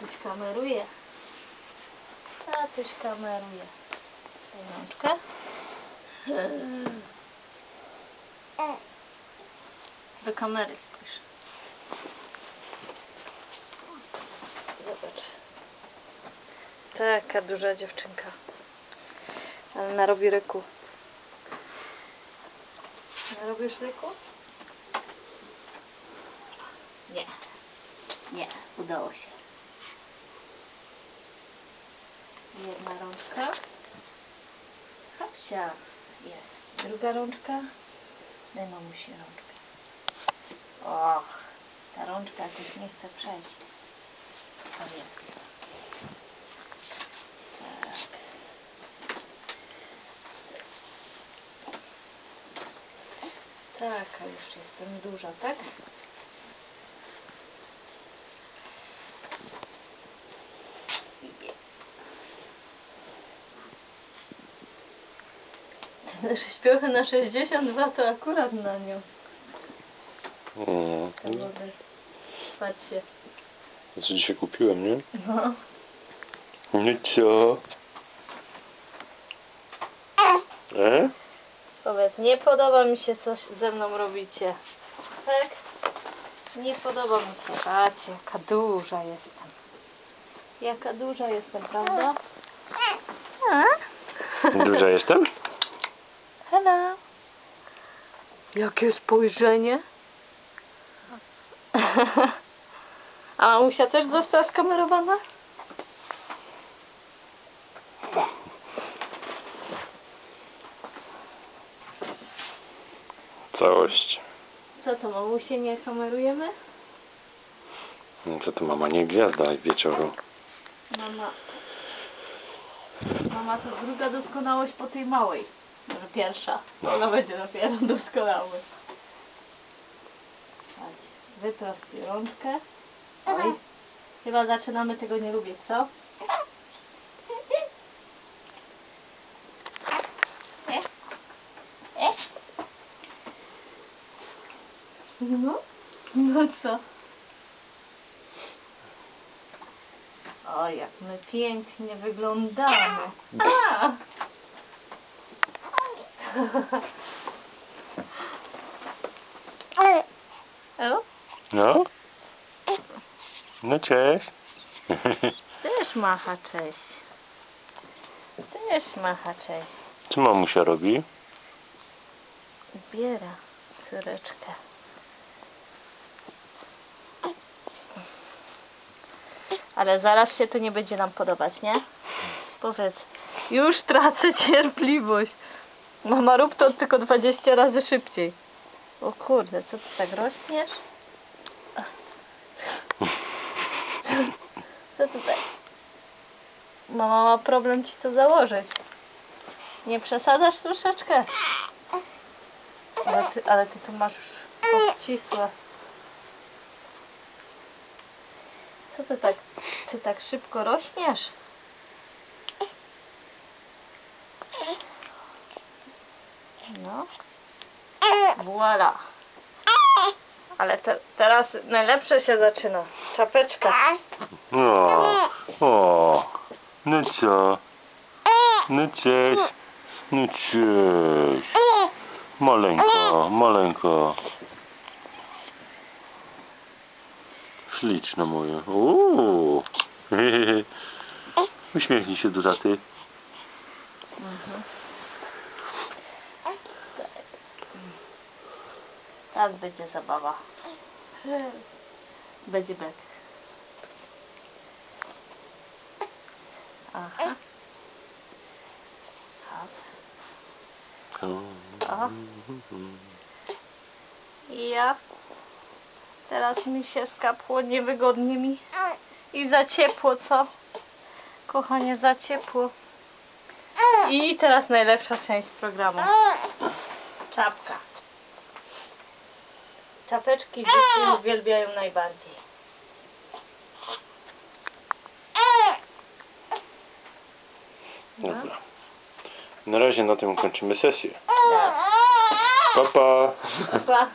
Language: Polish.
Tatuś kameruje. Tatuś kameruje. Rączkę. Do kamery spójrz. Zobacz. Taka duża dziewczynka. Ale narobi ryku. Narobisz ryku? Nie. Nie, udało się. Jedna rączka. Hopsia. Jest. Druga rączka. Daj mamusi rączkę. Och, ta rączka jakoś nie chce przejść. O jest. Tak. Taka już jestem duża, tak? Śpiowy na 62 to akurat na nią. O, Te wody. Patrzcie. to co dzisiaj kupiłem, nie? No. No co? E? Powiedz, nie podoba mi się, co ze mną robicie. Tak? Nie podoba mi się. Patrzcie, jaka duża jestem. Jaka duża jestem, prawda? A? Duża jestem? Hello. Jakie spojrzenie. A mamusia też została skamerowana? Całość. Co to, mamusie nie kamerujemy? No co to mama, nie gwiazda wieczoru. Mama. Mama to druga doskonałość po tej małej. Może pierwsza. Ona będzie dopiero doskonały. Chodź, wyprostuj rączkę. Oj. Chyba zaczynamy tego nie lubić, co? No? No co? O, jak my pięknie wyglądamy. A! No? No cześć. też macha cześć. Też macha cześć. Co mamusia robi? Zbiera córeczkę. Ale zaraz się to nie będzie nam podobać, nie? Powiedz. Już tracę cierpliwość. Mama, rób to tylko 20 razy szybciej. O kurde, co ty tak rośniesz? Co tutaj? Mama ma problem ci to założyć. Nie przesadzasz troszeczkę? Ale ty, ale ty tu masz już obcisłe. Co ty tak, ty tak szybko rośniesz? No. Voila. Ale te, teraz najlepsze się zaczyna. Czapeczka. O, o. No co? No cześć. No cześć. Maleńko, maleńko. Śliczne moje. Uuu. Uśmiechnij się do taty. Mhm. Teraz będzie zabawa. Będzie bek. Aha. Hop. O. Ja. Teraz mi się skapło niewygodnie mi. I za ciepło, co? Kochanie, za ciepło. I teraz najlepsza część programu. Czapka. Czapeczki dzieci uwielbiają najbardziej. No. Dobra. Na razie na tym kończymy sesję. Tak. Pa, pa. Pa.